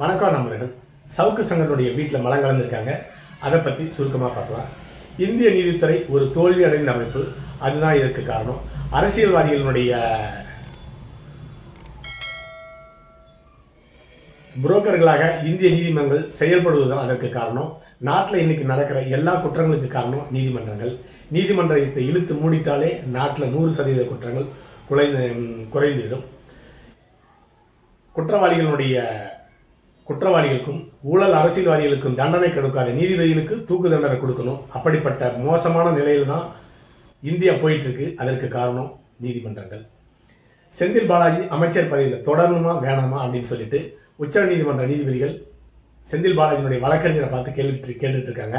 வணக்கம் நண்பர்கள். சவுக்கு சங்கருடைய வீட்டில் மலம் கலந்துருக்காங்க. அதை பற்றி சுருக்கமாக பார்க்கலாம். இந்திய நீதித்துறை ஒரு தோல்வி அடைந்த அமைப்பு. அதுதான் இதற்கு காரணம். அரசியல்வாதிகளினுடைய புரோக்கர்களாக இந்திய நீதிமன்றங்கள் செயல்படுவதுதான் அதற்கு காரணம். நாட்டில் இன்னைக்கு நடக்கிற எல்லா குற்றங்களுக்கு காரணம் நீதிமன்றங்கள். நீதிமன்றத்தை இழுத்து மூடிட்டாலே நாட்டில் நூறு சதவீத குற்றங்கள் குறைந்து குறைந்துவிடும். குற்றவாளிகளுடைய குற்றவாளிகளுக்கும் ஊழல் அரசியல்வாதிகளுக்கும் தண்டனை கொடுக்காத நீதிபதிகளுக்கு தூக்கு தண்டனை கொடுக்கணும். அப்படிப்பட்ட மோசமான நிலையில் தான் இந்தியா போயிட்டு இருக்கு அதற்கு காரணம் நீதிமன்றங்கள். செந்தில் பாலாஜி அமைச்சர் பதவியில் தொடரணுமா வேணாமா அப்படின்னு சொல்லிட்டு உச்ச நீதிமன்ற நீதிபதிகள் செந்தில் பாலாஜியினுடைய வழக்கறிஞரை பார்த்து கேள்வி கேட்டுட்டு இருக்காங்க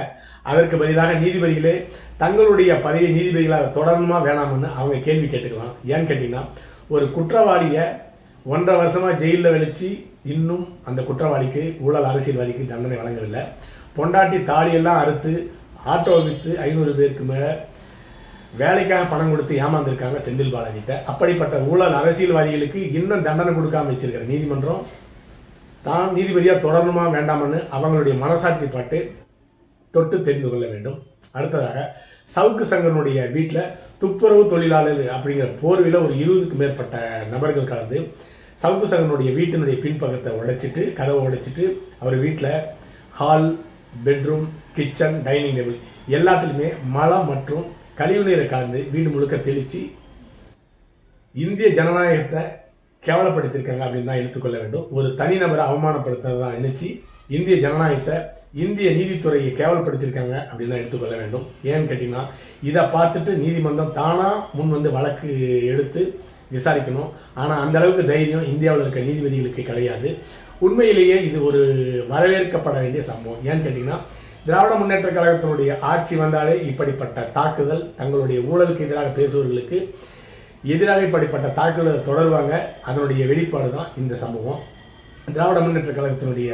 அதற்கு பதிலாக நீதிபதிகளே தங்களுடைய பதவியை நீதிபதிகளாக தொடரணுமா வேணாமான்னு அவங்க கேள்வி கேட்டுக்கலாம். ஏன்னு கேட்டிங்கன்னா ஒரு குற்றவாளியை ஒன்றரை வருஷமாக ஜெயிலில் வெளிச்சு இன்னும் அந்த குற்றவாளிக்கு ஊழல் அரசியல்வாதிக்கு தண்டனை வழங்கவில்லை. பொண்டாட்டி தாலியெல்லாம் அறுத்து ஆட்டோ விற்று ஐநூறு பேருக்கு மேலே வேலைக்காக பணம் கொடுத்து ஏமாந்துருக்காங்க செந்தில் பாலாஜிட்ட அப்படிப்பட்ட ஊழல் அரசியல்வாதிகளுக்கு இன்னும் தண்டனை கொடுக்காம வச்சிருக்கிற நீதிமன்றம் தான் நீதிபதியாக தொடரணுமா வேண்டாமான்னு அவங்களுடைய மனசாட்சி பாட்டு தொட்டு தெரிந்து கொள்ள வேண்டும். அடுத்ததாக சவுக்கு சங்கனுடைய வீட்டில் துப்புரவு தொழிலாளர் அப்படிங்கிற போர்வையில் ஒரு இருபதுக்கு மேற்பட்ட நபர்கள் கலந்து சவுக்கு சங்கனுடைய வீட்டினுடைய பின்பக்கத்தை உடைச்சிட்டு கதவை உடைச்சிட்டு அவர் வீட்டில் hall bedroom kitchen dining table எல்லாத்துலேயுமே மலம் மற்றும் கழிவு நீரை கலந்து வீடு முழுக்க தெளித்து இந்திய ஜனநாயகத்தை கேவலப்படுத்தியிருக்காங்க அப்படின்னு தான் எடுத்துக்கொள்ள வேண்டும். ஒரு தனிநபரை அவமானப்படுத்துறதா நினைச்சு இந்திய ஜனநாயகத்தை இந்திய நீதித்துறையை கேவலப்படுத்தியிருக்காங்க அப்படின்னு தான் எடுத்துக்கொள்ள வேண்டும். ஏன்னு கேட்டிங்கன்னா இதை பார்த்துட்டு நீதிமன்றம் தானாக முன் வந்து வழக்கு எடுத்து விசாரிக்கணும். ஆனால் அந்த அளவுக்கு தைரியம் இந்தியாவில் இருக்க நீதிபதிகளுக்கு கிடையாது. உண்மையிலேயே இது ஒரு வரவேற்கப்பட வேண்டிய சம்பவம். ஏன்னு கேட்டிங்கன்னா திராவிட முன்னேற்ற கழகத்தினுடைய ஆட்சி வந்தாலே இப்படிப்பட்ட தாக்குதல் தங்களுடைய ஊழலுக்கு எதிராக பேசுபவர்களுக்கு எதிராக இப்படிப்பட்ட தாக்குதலை தொடர்வாங்க. அதனுடைய வெளிப்பாடு தான் இந்த சம்பவம். திராவிட முன்னேற்ற கழகத்தினுடைய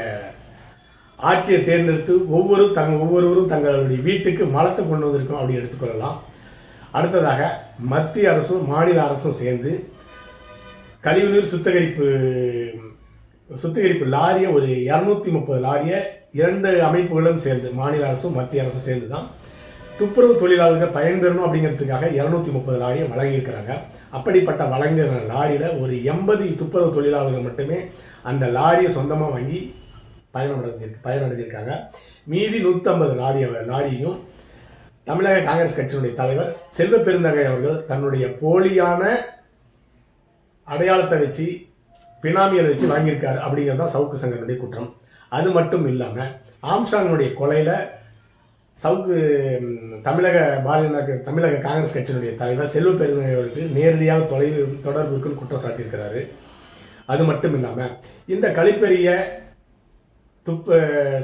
ஆட்சியை தேர்ந்தெடுத்து ஒவ்வொரு தங்க ஒவ்வொருவரும் தங்களுடைய வீட்டுக்கு மலத்தை கொண்டு வந்திருக்கோம் அப்படின்னு எடுத்துக்கொள்ளலாம். அடுத்ததாக மத்திய அரசும் மாநில அரசும் சேர்ந்து கழிவுநீர் சுத்திகரிப்பு சுத்திகரிப்பு லாரியை ஒரு இரநூத்தி முப்பது லாரியை இரண்டு அமைப்புகளும் சேர்ந்து மாநில அரசும் மத்திய அரசும் சேர்ந்து தான் துப்புரவு தொழிலாளர்கள் பயன்பெறணும் அப்படிங்கிறதுக்காக இரநூத்தி முப்பது லாரியை வழங்கியிருக்கிறாங்க. அப்படிப்பட்ட வழங்கின லாரியில் ஒரு எண்பது துப்புரவு தொழிலாளர்கள் மட்டுமே அந்த லாரியை சொந்தமாக வாங்கி பயனடைஞ்சிருக்கு பயனடைஞ்சிருக்காங்க. மீதி நூற்றம்பது லாரியை லாரியும் தமிழக காங்கிரஸ் கட்சியினுடைய தலைவர் செல்வ பெருந்தகை அவர்கள் தன்னுடைய போலியான அடையாளத்தை வச்சு பினாமியில் வச்சு வாங்கியிருக்காரு அப்படிங்கிறது தான் சவுக்கு சங்கருடைய குற்றம். அது மட்டும் இல்லாமல் ஆம்ஸ்டாங்கினுடைய கொலையில் சவுக்கு தமிழக பாரதிய தமிழக காங்கிரஸ் கட்சியினுடைய தலைவர் செல்வ பெருந்தகை அவருக்கு நேரடியாக தொலைவு தொடர்பு இருக்குன்னு குற்றம் சாட்டியிருக்கிறாரு. அது மட்டும் இல்லாமல் இந்த கழிப்பெறிய துப்ப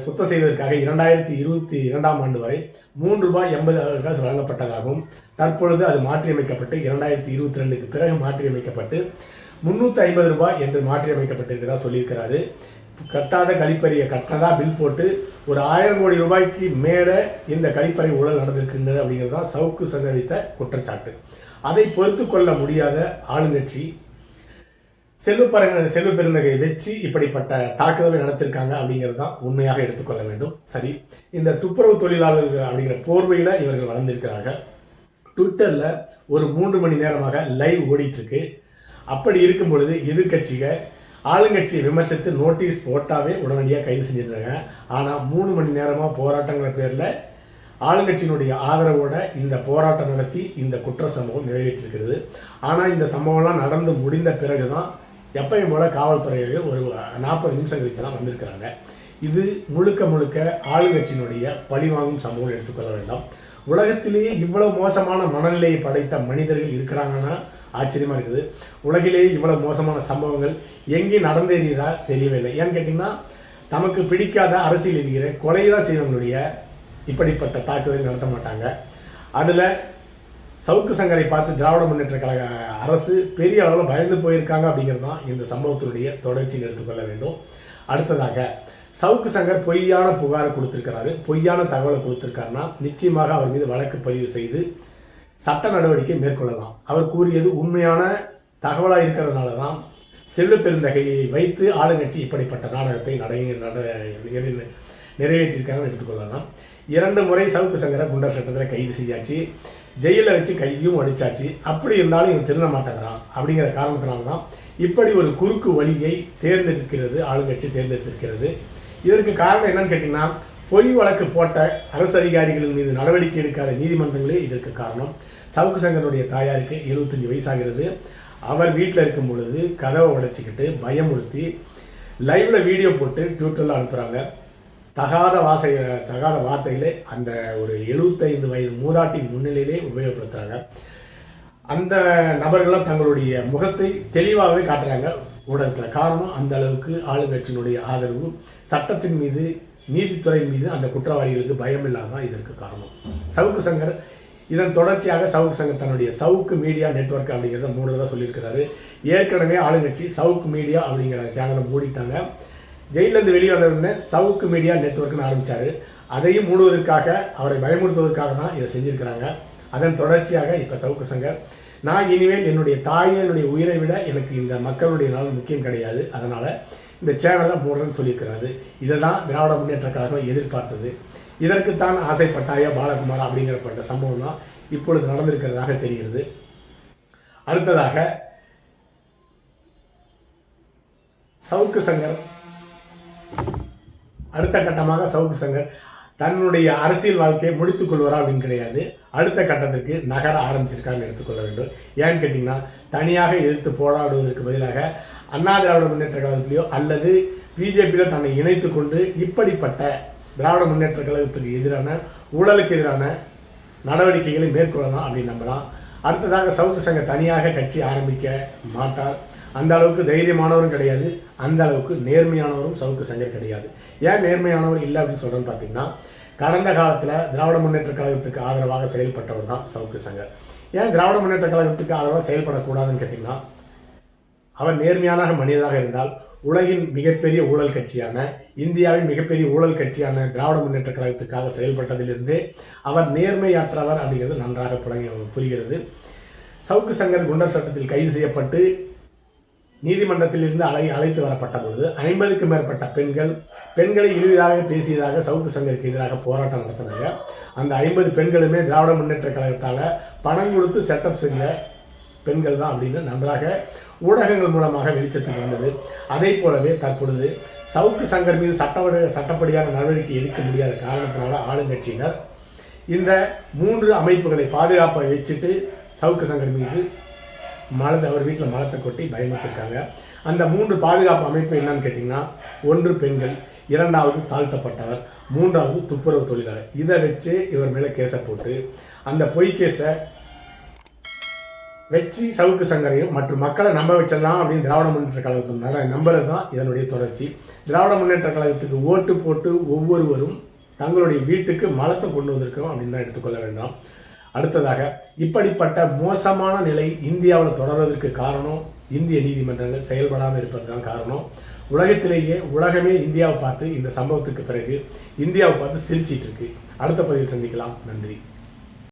சுத்தம் செய்வதற்காக இரண்டாயிரத்தி இருபத்தி இரண்டாம் ஆண்டு வரை மூன்று ரூபாய் எண்பது காசு வழங்கப்பட்டதாகவும் தற்பொழுது அது மாற்றியமைக்கப்பட்டு இரண்டாயிரத்தி இருபத்தி ரெண்டுக்கு பிறகு மாற்றியமைக்கப்பட்டு முந்நூற்றி ஐம்பது ரூபாய் என்று மாற்றியமைக்கப்பட்டிருக்கிறதா சொல்லியிருக்கிறாரு. கட்டாத கழிப்பறையை கட்டினதா பில் போட்டு ஒரு ஆயிரம் கோடி ரூபாய்க்கு மேலே இந்த கழிப்பறை ஊழல் நடந்திருக்கின்றது அப்படிங்கிறது தான் சவுக்கு சங்கரித்த குற்றச்சாட்டு. அதை பொறுத்து கொள்ள முடியாத ஆளுங்கட்சி செல்வப்பரங்க செல்வ பெருந்தகை வச்சு இப்படிப்பட்ட தாக்குதலை நடத்திருக்காங்க அப்படிங்கிறது தான் உண்மையாக எடுத்துக்கொள்ள வேண்டும். சரி இந்த துப்புரவு தொழிலாளர்கள் அப்படிங்கிற போர்வையில் இவர்கள் வளர்ந்திருக்கிறாங்க. ட்விட்டரில் ஒரு மூன்று மணி நேரமாக லைவ் ஓடிட்டுருக்கு. அப்படி இருக்கும் பொழுது எதிர்க்கட்சிகள் ஆளுங்கட்சியை விமர்சித்து நோட்டீஸ் போட்டாவே உடனடியாக கைது செஞ்சிருக்காங்க. ஆனால் மூணு மணி நேரமாக போராட்டங்கிற பேரில் ஆளுங்கட்சியினுடைய ஆதரவோட இந்த போராட்டம் நடத்தி இந்த குற்ற சம்பவம் நிறைவேற்றிருக்கிறது. ஆனால் இந்த சம்பவம்லாம் நடந்து முடிந்த பிறகு தான் எப்பயும் போல காவல்துறையில் ஒரு நாற்பது நிமிஷம் கழிச்சு தான் வந்திருக்கிறாங்க. இது முழுக்க முழுக்க ஆளுங்கட்சியினுடைய பழிவாங்கும் சம்பவம் எடுத்துக்கொள்ள வேண்டாம். உலகத்திலேயே இவ்வளவு மோசமான மனநிலையை படைத்த மனிதர்கள் இருக்கிறாங்கன்னா ஆச்சரியமா இருக்குது. உலகிலேயே இவ்வளவு மோசமான சம்பவங்கள் எங்கே நடந்தேறியதா தெரியவில்லை. ஏன்னு கேட்டிங்கன்னா தமக்கு பிடிக்காத அரசியல் இருக்கிற கொலை தான் செய்வங்களுடைய இப்படிப்பட்ட தாக்குதல் நடத்த மாட்டாங்க. அதில் சவுக்கு சங்கரை பார்த்து திராவிட முன்னேற்ற கழக அரசு பெரிய அளவில் பயந்து போயிருக்காங்க அப்படிங்கிறது தான் இந்த சம்பவத்தினுடைய தொடர்ச்சியில் எடுத்துக்கொள்ள வேண்டும். அடுத்ததாக சவுக்கு சங்கர் பொய்யான புகாரை கொடுத்துருக்கிறாரு. பொய்யான தகவலை கொடுத்துருக்காருன்னா நிச்சயமாக அவர் மீது வழக்கு பதிவு செய்து சட்ட நடவடிக்கை மேற்கொள்ளலாம். அவர் கூறியது உண்மையான தகவலாக இருக்கிறதுனால தான் செல்வ பெருந்தகையை வைத்து ஆளுங்கட்சி இப்படிப்பட்ட நாடகத்தை நடை நட நிறைவேற்றியிருக்காங்கன்னு எடுத்துக்கொள்ளலாம் இரண்டு முறை சவுக்கு சங்கரை குண்டர் சட்டத்தில் கைது செஞ்சாச்சு. ஜெயிலில் வச்சு கையும் அடித்தாச்சு அப்படி இருந்தாலும் இவன் திருந்த மாட்டேங்கிறான் அப்படிங்கிற காரணத்தினால்தான் இப்படி ஒரு குறுக்கு வழியை தேர்ந்தெடுக்கிறது ஆளுங்கட்சி தேர்ந்தெடுத்திருக்கிறது. இதற்கு காரணம் என்னன்னு கேட்டிங்கன்னா பொய் வழக்கு போட்ட அரசு அதிகாரிகளின் மீது நடவடிக்கை எடுக்காத நீதிமன்றங்களே இதற்கு காரணம். சவுக்கு சங்கருடைய தாயாருக்கு 75 வயசாகிறது. அவர் வீட்டில் இருக்கும் பொழுது கதவை உடைச்சிக்கிட்டு பயமுறுத்தி லைவில் வீடியோ போட்டு ட்விட்டரில் அனுப்புகிறாங்க தகாத வாசை தகாத வார்த்தைகளை அந்த ஒரு 75 வயது மூதாட்டின் முன்னிலையிலே உபயோகப்படுத்துகிறாங்க அந்த நபர்களும் தங்களுடைய முகத்தை தெளிவாகவே காட்டுறாங்க ஊடகத்தில். காரணம் அந்த அளவுக்கு ஆளுங்கட்சியினுடைய ஆதரவு சட்டத்தின் மீது நீதித்துறை மீது அந்த குற்றவாளிகளுக்கு பயம் இல்லாமல் இதற்கு காரணம். சவுக்கு சங்கர் இதன் தொடர்ச்சியாக சவுக்கு சங்கர் தன்னுடைய சவுக்கு மீடியா நெட்வொர்க் அப்படிங்கிறத மூடுறதா சொல்லியிருக்கிறாரு. ஏற்கனவே ஆளுங்கட்சி சவுக்கு மீடியா அப்படிங்கிற சேனலை மூடிட்டாங்க. ஜெயிலேருந்து வெளியே வந்த சவுக்கு மீடியா நெட்ஒர்க்னு ஆரம்பிச்சாரு. அதையும் மூடுவதற்காக அவரை பயமுறுத்துவதற்காக தான் இதை செஞ்சுருக்கிறாங்க. அதன் தொடர்ச்சியாக இப்போ சவுக்கு சங்கர் நான் இனிமேல் என்னுடைய தாயை என்னுடைய உயிரை விட எனக்கு இந்த மக்களுடைய நலன் முக்கியம் கிடையாது. அதனால் இந்த சேனலை மூடுறேன்னு சொல்லியிருக்கிறாரு. இதை தான் திராவிட முன்னேற்ற கழகம் எதிர்பார்த்தது. இதற்குத்தான் ஆசைப்பட்டாய பாலகுமார் அப்படிங்கிறப்பட்ட சம்பவம் தான் இப்பொழுது நடந்திருக்கிறதாக தெரிகிறது. அடுத்ததாக சவுக்கு சங்கர் அடுத்த கட்டமாக சவுக்கு சங்கர் தன்னுடைய அரசியல் வாழ்க்கையை முடித்துக் கொள்வாரா அப்படின்னு கிடையாது. அடுத்த கட்டத்திற்கு நகர ஆரம்பிச்சிருக்காங்க எடுத்துக்கொள்ள வேண்டும். ஏன்னு கேட்டிங்கன்னா தனியாக எதிர்த்து போராடுவதற்கு பதிலாக அண்ணா திராவிட முன்னேற்ற கழகத்திலேயோ அல்லது பிஜேபியில் தன்னை இணைத்து கொண்டு இப்படிப்பட்ட திராவிட முன்னேற்ற கழகத்துக்கு எதிரான ஊழலுக்கு எதிரான நடவடிக்கைகளை மேற்கொள்ளலாம் அப்படின்னு நம்பலாம். அடுத்ததாக சவுக்கு சங்க தனியாக கட்சி ஆரம்பிக்க மாட்டார். அந்த அளவுக்கு தைரியமானவரும் கிடையாது. அந்த அளவுக்கு நேர்மையானவரும் சவுக்கு சங்கர் கிடையாது. ஏன் நேர்மையானவர் இல்லை அப்படின்னு சொல்கிறேன்னு பார்த்தீங்கன்னா கடந்த காலத்தில் திராவிட முன்னேற்ற கழகத்துக்கு ஆதரவாக செயல்பட்டவர் தான் சவுக்கு சங்கர். ஏன் திராவிட முன்னேற்ற கழகத்துக்கு ஆதரவாக செயல்படக்கூடாதுன்னு கேட்டிங்கன்னா அவர் நேர்மையான மனிதராக இருந்தால் உலகின் மிகப்பெரிய ஊழல் கட்சியான இந்தியாவின் மிகப்பெரிய ஊழல் கட்சியான திராவிட முன்னேற்ற கழகத்துக்காக செயல்பட்டதிலிருந்தே அவர் நேர்மையற்றவர் அப்படிங்கிறது நன்றாக புரிகிறது. சவுக்கு சங்கர் குண்டர் சட்டத்தில் கைது செய்யப்பட்டு நீதிமன்றத்தில் இருந்து அழை அழைத்து வரப்பட்ட பொழுது ஐம்பதுக்கும் மேற்பட்ட பெண்கள் பெண்களை இழிவாக பேசியதாக சவுக்கு சங்கருக்கு எதிராக போராட்டம் நடத்தினாங்க. அந்த ஐம்பது பெண்களுமே திராவிட முன்னேற்ற கழகத்தால் பணம் கொடுத்து செட்டப் செஞ்ச பெண்கள் தான் அப்படின்னு நன்றாக ஊடகங்கள் மூலமாக வெளிச்சத்துக்கு வந்தது அதே போலவே தற்பொழுது சவுக்கு சங்கர் மீது சட்ட சட்டப்படியான நடவடிக்கை எடுக்க முடியாத காரணத்தினால ஆளுங்கட்சியினர் இந்த மூன்று அமைப்புகளை பாதுகாப்பாக வச்சுட்டு சவுக்கு சங்கர் மீது மலத்தை அவர் வீட்டில் மலத்தை கொட்டி பயமுறுத்திருக்காங்க. அந்த மூன்று பாதுகாப்பு அமைப்பு என்னன்னு கேட்டிங்கன்னா ஒன்று பெண்கள் இரண்டாவது தாழ்த்தப்பட்டவர் மூன்றாவது துப்புரவு தொழிலாளர். இதை வச்சு இவர் மேலே கேஸை போட்டு அந்த பொய் கேஸை வெற்றி சவுக்கு சங்கரையும் மற்றும் மக்களை நம்ப வச்சிடலாம் அப்படின்னு திராவிட முன்னேற்ற கழகத்தினால நம்புறது தான் இதனுடைய தொடர்ச்சி. திராவிட முன்னேற்ற கழகத்துக்கு ஓட்டு போட்டு ஒவ்வொருவரும் தங்களுடைய வீட்டுக்கு மலத்தை கொண்டு வந்திருக்கிறோம் அப்படின்னு தான் எடுத்துக்கொள்ள வேண்டாம். அடுத்ததாக இப்படிப்பட்ட மோசமான நிலை இந்தியாவில் தொடர்வதற்கு காரணம் இந்திய நீதிமன்றங்கள் செயல்படாமல் இருப்பது தான் காரணம். உலகத்திலேயே உலகமே இந்தியாவை பார்த்து இந்த சம்பவத்துக்கு பிறகு இந்தியாவை பார்த்து சிரிச்சிட்டு இருக்கு. அடுத்த பதிவில் சந்திக்கலாம். நன்றி.